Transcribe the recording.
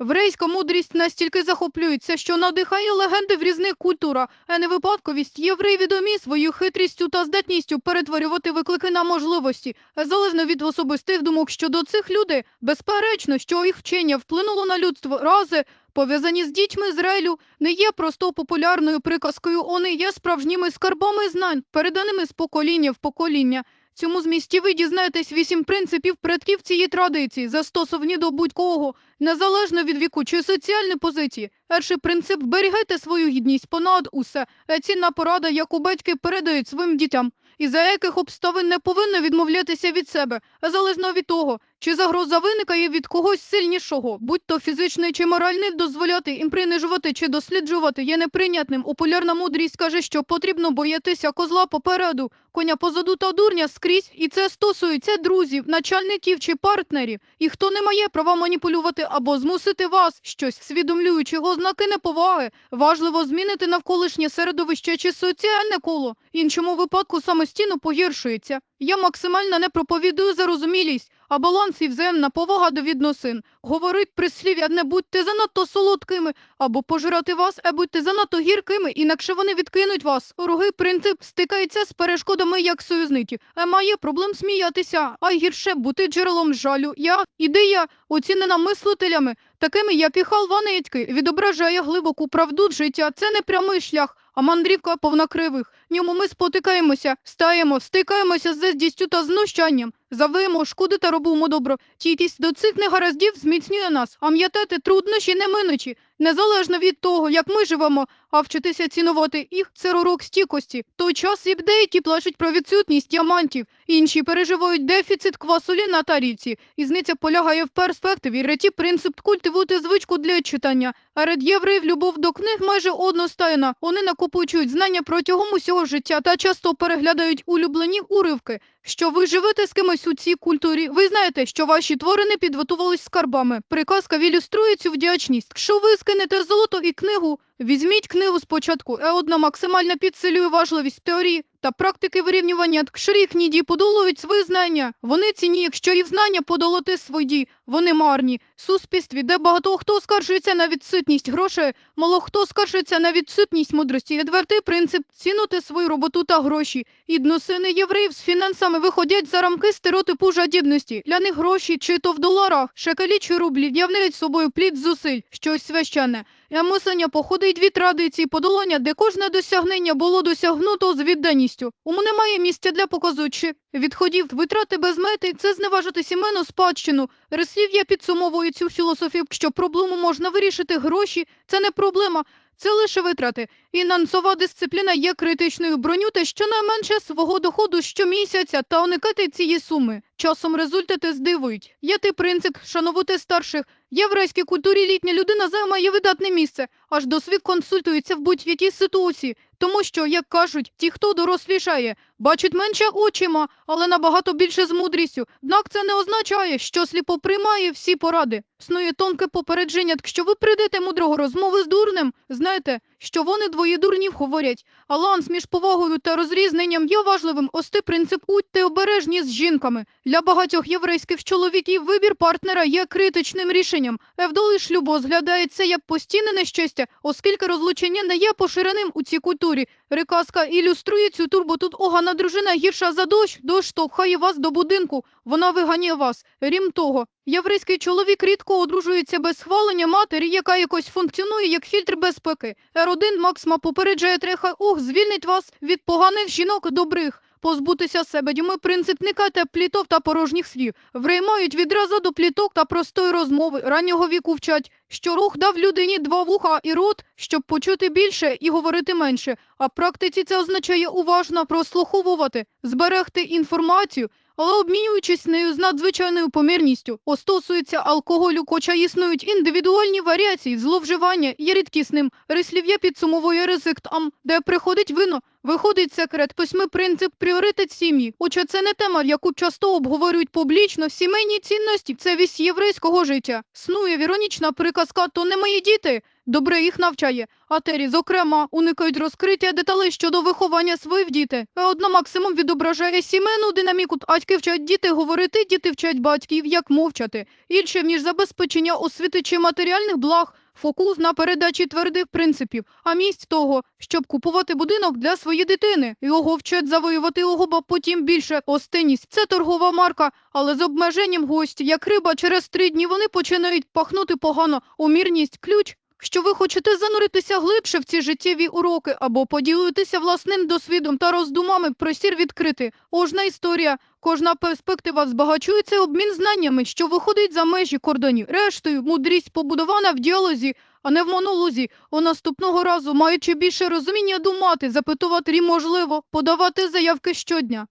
Єврейська мудрість настільки захоплюється, що надихає легенди в різних культурах, а не випадковість. Євреї відомі своєю хитрістю та здатністю перетворювати виклики на можливості. Залежно від особистих думок щодо цих людей, безперечно, що їх вчення вплинуло на людство рази. Пов'язані з дітьми Ізраїлю не є просто популярною приказкою, вони є справжніми скарбами знань, переданими з покоління в покоління. Цьому змісті ви дізнаєтесь вісім принципів предків цієї традиції, застосовані до будь-кого, незалежно від віку чи соціальної позиції. Перший принцип – берігайте свою гідність понад усе. Цінна порада, яку батьки передають своїм дітям. І за яких обставин не повинно відмовлятися від себе, залежно від того, чи загроза виникає від когось сильнішого, будь то фізичний чи моральний, дозволяти їм принижувати чи досліджувати є неприйнятним. Популярна мудрість каже, що потрібно боятися козла попереду, коня позаду та дурня скрізь, і це стосується друзів, начальників чи партнерів. І хто не має права маніпулювати або змусити вас щось, свідомлюючи ознаки неповаги, важливо змінити навколишнє середовище чи соціальне коло. Іншому випадку самостійно погіршується. Я максимально не проповідую зарозумілість, а баланс і взаємна повага до відносин. Говорить прислів'я не будьте занадто солодкими, або пожирати вас, а будьте занадто гіркими, інакше вони відкинуть вас. Ругий принцип стикається з перешкодами як союзників, а має проблем сміятися, а гірше бути джерелом жалю. Я ідея, оцінена мислителями, такими як і Халванецький, відображає глибоку правду життя. Це не прямий шлях, а мандрівка повнокривих. ньому ми спотикаємося, стаємо, стикаємося з зездістю та знущанням. Завиємо, шкоди та робимо добро. Тітість до цих негараздів зміцнює нас, а м'ятати труднощі не минучі. Незалежно від того, як ми живемо, а вчитися цінувати їх – це урок стійкості. Той час і деякі плачуть про відсутність діамантів, інші переживають дефіцит квасолі на тарілці. Ізниця полягає в перспективі. Реті принцип культивувати звичку для читання. А ред євреїв любов до книг майже одностайна. Вони накопичують знання протягом усього життя та часто переглядають улюблені уривки. Що ви живете з кимось у цій культурі, ви знаєте, що ваші твори не підготувались скарбами. Приказка ілюструє цю вдячність. Якщо ви скинете золото і книгу, візьміть книгу спочатку, а одна максимально підсилює важливість теорії та практики вирівнювання. Якщо їхні дії подолують свої знання, вони цінні, якщо їх знання подолати свої дії, вони марні. Суспільстві, де багато хто скаржується на відсутність грошей, мало хто скаржиться на відсутність мудрості. Відвертий принцип цінути свою роботу та гроші. Відносини євреїв з фінансами виходять за рамки стереотипу жадібності. Для них гроші, чи то в доларах, шекелі чи рублі, являють собою плід зусиль, щось священне. Я мислення походить від традиції подолання, де кожне досягнення було досягнуто з відданістю. У мене немає місця для показучі відходів, витрати без мети – це зневажити сімейну спадщину. Реслів'я підсумовує цю філософію, що проблему можна вирішити гроші – це не проблема, це лише витрати. Фінансова дисципліна є критичною броню та щонайменше свого доходу щомісяця та уникати цієї суми. Часом результати здивують. Є ти принцип шанувати старших. В єврейській культурі літня людина займає видатне місце, аж досвід консультується в будь-якій ситуації, тому що, як кажуть, ті, хто дорослішає, бачать менше очима, але набагато більше з мудрістю. Однак це не означає, що сліпо приймає всі поради. Існує тонке попередження, якщо ви прийдете мудрого розмови з дурним, знайте, що вони двоє дурнів говорять. Баланс між повагою та розрізненням є важливим. Ости принцип будьте обережні з жінками. Для багатьох єврейських чоловіків вибір партнера є критичним рішенням. Евдолий шлюбу розглядається як постійне нещастя, оскільки розлучення не є поширеним у цій культурі. Приказка ілюструє цю турбу. Тут огана дружина гірша за дощ, дощ штовхає вас до будинку, вона виганяє вас. Рім того, єврейський чоловік рідко одружується без схвалення матері, яка якось функціонує як фільтр безпеки. Р1 Максима попереджає треха, ох, звільнить вас від поганих жінок добрих. Позбутися себе діми принцип никайте пліток та порожніх слів. Вреймають відразу до пліток та простої розмови. Раннього віку вчать, що рух дав людині два вуха і рот, щоб почути більше і говорити менше. А практиці це означає уважно прослуховувати, зберегти інформацію, але обмінюючись нею з надзвичайною помірністю. Остосується алкоголю, хоча існують індивідуальні варіації, зловживання є рідкісним. Рислів'я підсумовує ризик там, де приходить вино. Виходить секрет, письми принцип пріоритет сім'ї. Хоча це не тема, яку часто обговорюють публічно. Сімейні цінності це вісь єврейського життя. Снує віронічна приказка, то не мої діти. Добре їх навчає. А Террі, зокрема, уникають розкриття деталей щодо виховання своїх дітей. Одна максимум відображає сімейну динаміку. Батьки вчать діти говорити, діти вчать батьків, як мовчати. Інше, ніж забезпечення освіти чи матеріальних благ, фокус на передачі твердих принципів, а місць того, щоб купувати будинок для своєї дитини. Його вчать завоювати його, бо потім більше остинність. Це торгова марка, але з обмеженням гості, як риба, через три дні вони починають пахнути погано. Умірність – ключ. Що ви хочете зануритися глибше в ці життєві уроки або поділитися власним досвідом та роздумами, простір відкрити. Кожна історія, кожна перспектива збагачується обмін знаннями, що виходить за межі кордонів. Рештою, мудрість побудована в діалозі, а не в монолозі. У наступного разу, маючи більше розуміння думати, запитувати можливо, подавати заявки щодня.